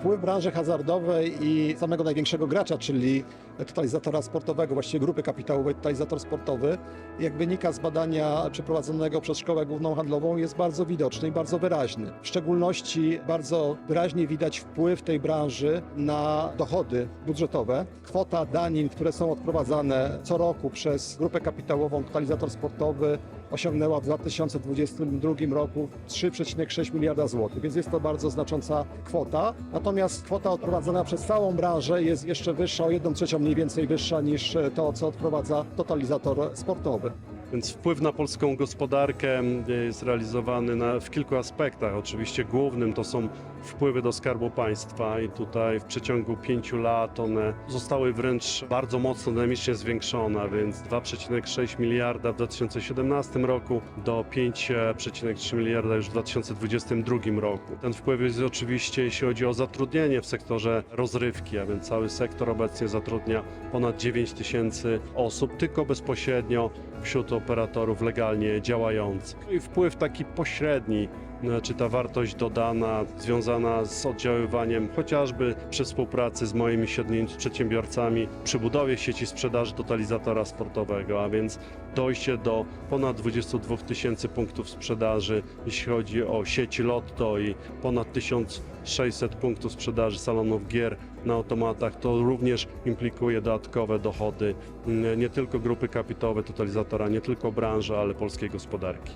Wpływ branży hazardowej i samego największego gracza, czyli totalizatora sportowego, właściwie grupy kapitałowej totalizator sportowy, jak wynika z badania przeprowadzonego przez Szkołę Główną Handlową, jest bardzo widoczny i bardzo wyraźny. W szczególności bardzo wyraźnie widać wpływ tej branży na dochody budżetowe. Kwota danin, które są odprowadzane co roku przez grupę kapitałową totalizator sportowy osiągnęła w 2022 roku 3,6 miliarda złotych, więc jest to bardzo znacząca kwota. Natomiast kwota odprowadzana przez całą branżę jest jeszcze wyższa, o 1 trzecią mniej więcej wyższa niż to, co odprowadza totalizator sportowy. Więc wpływ na polską gospodarkę jest realizowany na, w kilku aspektach. Oczywiście głównym to są wpływy do Skarbu Państwa i tutaj w przeciągu pięciu lat one zostały wręcz bardzo mocno dynamicznie zwiększone, więc 2,6 miliarda w 2017 roku do 5,3 miliarda już w 2022 roku. Ten wpływ jest oczywiście, jeśli chodzi o zatrudnienie w sektorze rozrywki, a więc cały sektor obecnie zatrudnia ponad 9 tysięcy osób, tylko bezpośrednio wśród operatorów legalnie działających. I wpływ taki pośredni, czy ta wartość dodana związana z oddziaływaniem chociażby przy współpracy z moimi średnimi przedsiębiorcami przy budowie sieci sprzedaży totalizatora sportowego, a więc dojście do ponad 22 tysięcy punktów sprzedaży, jeśli chodzi o sieć Lotto i ponad 1600 punktów sprzedaży salonów gier na automatach, to również implikuje dodatkowe dochody mm, nie tylko grupy kapitałowe totalizatora, nie tylko branży, ale polskiej gospodarki.